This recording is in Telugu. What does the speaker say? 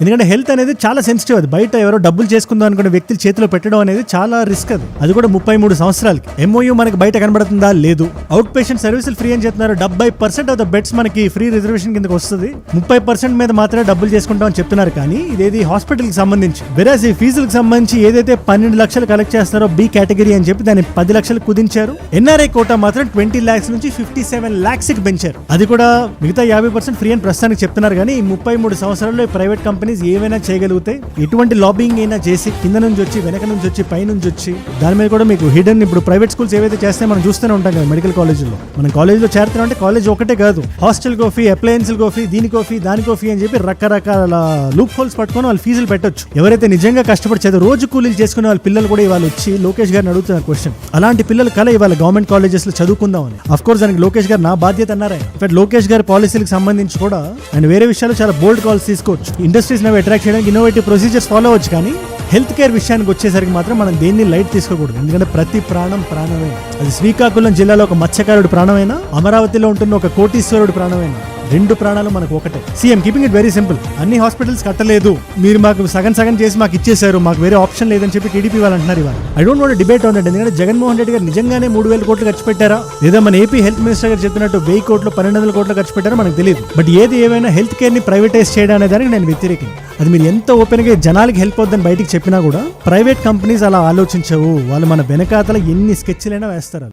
ఎందుకంటే హెల్త్ అనేది చాలా సెన్సిటివ్ అది. బయట ఎవరో డబ్బులు చేసుకుందాం అనుకునే వ్యక్తులు చేతిలో పెట్టడం అనేది చాలా రిస్క్ అది. అది కూడా ముప్పై మూడు సంవత్సరాలకి. ఎంఓయూ మనకి బయట కనబడుతుందా? లేదు. అవుట్ పేషెంట్ సర్వీసులు ఫ్రీ అని చెప్తున్నారు. డెబ్బై పర్సెంట్ ఆఫ్ ద బెడ్స్ మనకి ఫ్రీ రిజర్వేషన్ కిందకి వస్తుంది. ముప్పై పర్సెంట్ మీద మాత్రమే డబ్బులు చేసుకుంటాం అని చెప్తున్నారు కానీ ఇదేది హాస్పిటల్కి సంబంధించి. వెరాజ్ ఈ ఫీజులకు సంబంధించి ఏదైతే పన్నెండు లక్షలు కలెక్ట్ చేస్తారో బి కేటగిరీ అని చెప్పి దాన్ని పది లక్షలు కుదించారు. ఎన్ఆర్ఐ కోటా మాత్రం ట్వంటీ లాక్స్ నుంచి ఫిఫ్టీ సెవెన్ లాక్స్కి పెంచారు. అది కూడా మిగతా యాభై పర్సెంట్ ఫ్రీ అని ప్రస్తుతానికి చెప్తున్నారు కానీ ఈ ముప్పై మూడు సంవత్సరాల్లో ప్రైవేట్ కంపెనీ కంపెనీస్ ఏమైనా చేయగలిగితే ఎటువంటి లాబింగ్ అయినా చేసి కింద నుంచి వచ్చి వెనక నుంచి వచ్చి పై నుంచి వచ్చి దాని మీద కూడా మీకు హిడెన్ ఇప్పుడు ప్రైవేట్ స్కూల్స్ ఏవైతే చేస్తే మనం చూస్తూనే ఉంటాం కదా మెడికల్ కాలేజీలో మనం కాలేజీలో చేరుతున్నాం అంటే కాలేజ్ ఒకటే కాదు. హాస్టల్ కోఫీ అప్లయన్సల్ కాఫీ దీని కాఫీ దాని కోఫీ అని చెప్పి రకరకాల లూప్ హోల్స్ పట్టుకొని వాళ్ళు ఫీజులు పెట్టొచ్చు. ఎవరైతే నిజంగా కష్టపడి చదువు రోజు కూలీలు చేసుకునే వాళ్ళ పిల్లలు కూడా ఇవాళ వచ్చి లోకేష్ గారిని అడుగుతున్నారు క్వశ్చన్ అలాంటి పిల్లలు కల ఇవాళ గవర్నమెంట్ కాలేజెస్లో చదువుకుందామని అఫ్ కోర్స్ దానికి లోకేష్ గారు నా బాధ్యత అన్నారే. ఇన్ఫాక్ట్ లోకేష్ గారి పాలసీలకు సంబంధించి కూడా అండ్ వేరే విషయాలు చాలా బోల్డ్ కాల్స్ తీసుకోవచ్చు. ఇండస్ట్రీ ఇండస్ట్రీస్ అవి అట్రాక్ట్ చేయడానికి ఇన్నోవేటివ్ ప్రొసీజర్స్ ఫాలో అవ్వచ్చు కానీ హెల్త్ కేర్ విషయానికి వచ్చేసరికి మాత్రం మనం దేన్ని లైట్ తీసుకోకూడదు. ఎందుకంటే ప్రతి ప్రాణం ప్రాణమే అది శ్రీకాకుళం జిల్లాలో ఒక మత్స్యకారుడు ప్రాణమైనా? అమరావతిలో ఉంటున్న ఒక కోటీశ్వరుడు ప్రాణమైనా? రెండు ప్రాణాలు మనకు ఒకటే. CM keeping it very simple అన్ని హాస్పిటల్స్ కట్టలేదు. మీరు మాకు సగం సగం చేసి మాకు ఇచ్చేశారు. మాకు వేరే ఆప్షన్ లేదని చెప్పి టీడీపీ వాళ్ళు అంటున్నారు ఇవాళ. I don't want debate on ఎందుకంటే జగన్మోహన్ రెడ్డి గారు నిజంగానే మూడు వేల కోట్లు ఖర్చు పెట్టారా? లేదా మన ఏపీ హెల్త్ మినిస్టర్ గారు చెప్పినట్టు వెయ్యి కోట్లు పన్నెండు వందల కోట్లు ఖర్చు పెట్టారో మనకు తెలియదు బట్ ఏది ఏమైనా హెల్త్ కేర్ని ప్రైవేటైజ్ చేయడం అనే దానికి నేను వ్యతిరేకం అది మీరు ఎంత ఓపెన్గా జనాలకి హెల్ప్ అవుద్దని బయటికి చెప్పినా కూడా ప్రైవేట్ కంపెనీస్ అలా ఆలోచించవు. వాళ్ళు మన వెనకాతల ఎన్ని స్కెచ్లైనా వేస్తారు.